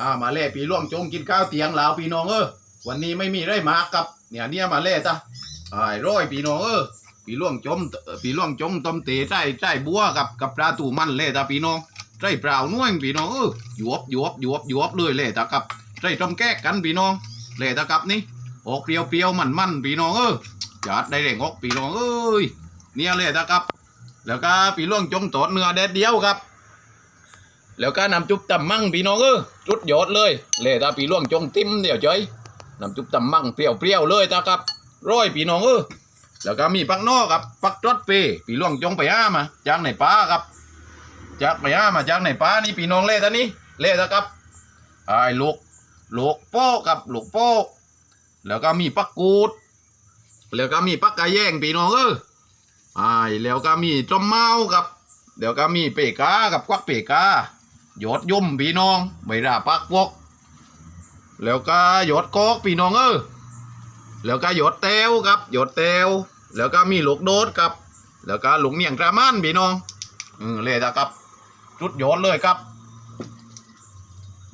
อ่ามาเล่ปีล่วงจงกินข้าวเตียงลาวพี่น้องเออวันนี้ไม่มีไรมากับเนี่ยเนี่ยมาเล่ตะไอ้ร้อยพี่น้องเออปีล่วงจมปีล่วงจมต้มเตะใต้ใต้บัวกับกับปลาตูมันเล่ตะพี่น้องใต้เปล่าน่วยพี่น้องเออหยวบหยวบหยวบหยวบเลยเล่ตะกับใต้ต้มแก้กันพี่น้องเล่ตะกับนี่ออกเปรี้ยวเปรี้ยวมันมันพี่น้องเออจัดได้แรงออกพี่น้องเอ้ยเนี่ยเล่ตะกับแล้วก็ปีล่วงจงตอดเนื้อแดดเดียวครับ แล้วก็นำจุ๊บตำมั่งพี่น้องเออจุดยอดเลยเลยตาปีล่วงจงติ้มเดี๋ยวเฉยนำจุ๊บตำมั่งเปรี้ยวๆเลยตาครับร้อยพี่น้องเออแล้วก็มีปักนอกครับปักจดเปปีล่วงจงไปห้ามาจากในป่าครับจากไปห้ามาจากในป่านี่พี่น้องเล่ตานี่เล่ตาครับไอ้ลูกลูกโป๊กครับลูกโป๊กแล้วก็มีปักกูด แล้วก็มีปักกะแยงพี่น้องเออไอ้แล้วก็มีจอมเมาครับเดี๋ยวก็มีเปกากับควักเปกา หยดยุ่มพี่น้องไม่ราปักวก แล้วก็หยดกอกพี่น้องเออแล้วก็หยดเตวครับหยดเตวแล้วก็มีลูกโดดครับ แล้วก็หลุงเนียงกระมันพี่น้องอืมเลยนะครับ จุดโยนเลยครับ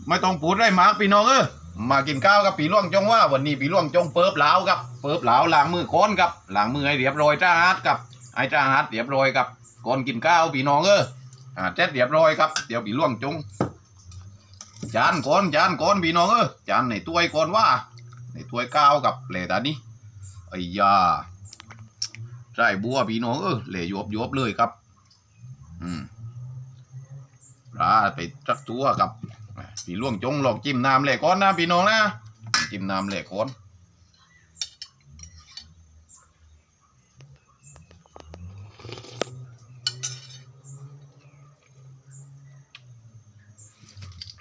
ไม่ต้องพูดได้มากพี่น้องเออมากินข้าวกับปีล่วงจงว่า วันนี้ปีล่วงจงเปิบเหลาครับเปิบเหลาล้างมือก้อนครับล้างมือให้เรียบร้อยจ้าฮัดครับไอ้จ้าฮัดเรียบร้อยครับก่อนกินข้าวพี่น้องเออ อ่าเจ็ดเรียบร้อยครับเดี๋ยวปีล่วงจงจานก่อนจานก่อนพี่น้องเออจานในถ้วยก่อนว่าในถ้วยก้าวกับเหลตานี้ไอ้ยาใส่บัวพี่น้องเออเหลยบยบเลยครับ อืมปลาไปจักตัวกับพี่ล่วงจงลองจิ้มน้ำเหล่ก่อนนะพี่น้องนะจิ้มน้ำเหล่ก่อน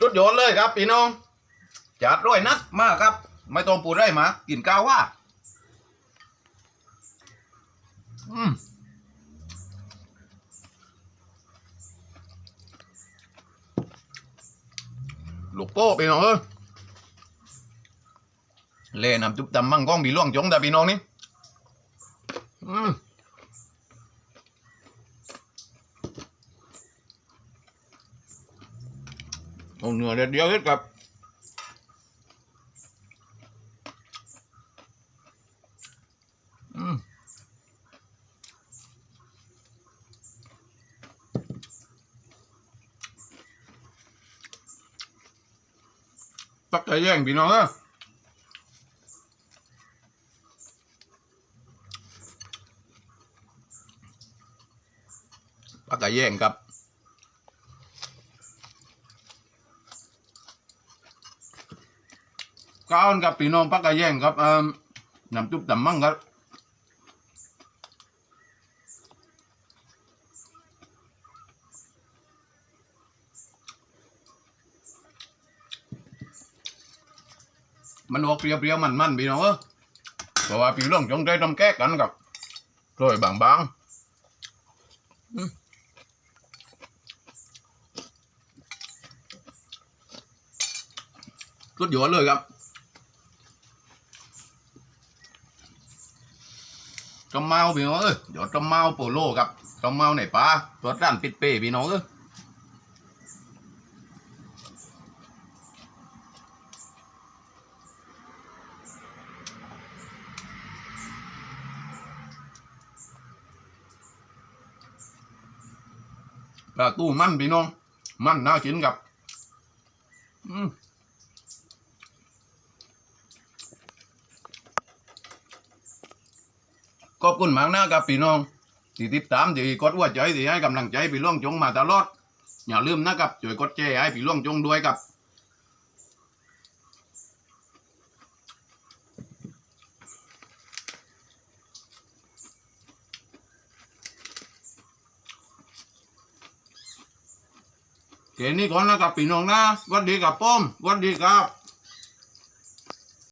จุดโยนเลยครับพี่น้องจัดร้อยนัดมากครับ ไม่ต้องปูดได้มา กินข้าวว่า อืมลูกโป้พี่น้องเออเล่นำจุ๊บตำมั่งก้องพี่ล่วงจงแต่พี่น้องนี่อืม เอาเนื้อเด็ดเดียวเฮ็ดครับอืมปักไก่แย่งพี่น้องเออปักก่แย่งครับ ก้าวกับพี่น้องปักกะแย่งครับเอ่อน้ำจุ๊บตำมั่งครับมันออกเปรี้ยวๆมันๆพี่น้องเออเพราะว่าพี่น้องจงใจทำแก้กันกับโรยบางๆสุดยอดเลยครับ จอมเมาพี่น้องเอ้ยเดี๋ยวจอมเมาโปโลครับจอมเมาไหนปลาตัวด้านปิดเป้พี่น้องเอ้ยปลาตู้มันพี่น้อง มันน่ากินกับ อืม ขอบคุณมากนะครับพี่น้องที่ติดตามที่กดหัวใจที่ให้กำลังใจพี่ล่วงจงมาตลอด อย่าลืมนะครับช่วยกดแชร์ให้พี่ล่วงจงด้วยครับเกนี้ก่อนนะครับพี่น้องนะวัสดีครับป้อมวัสดีครับ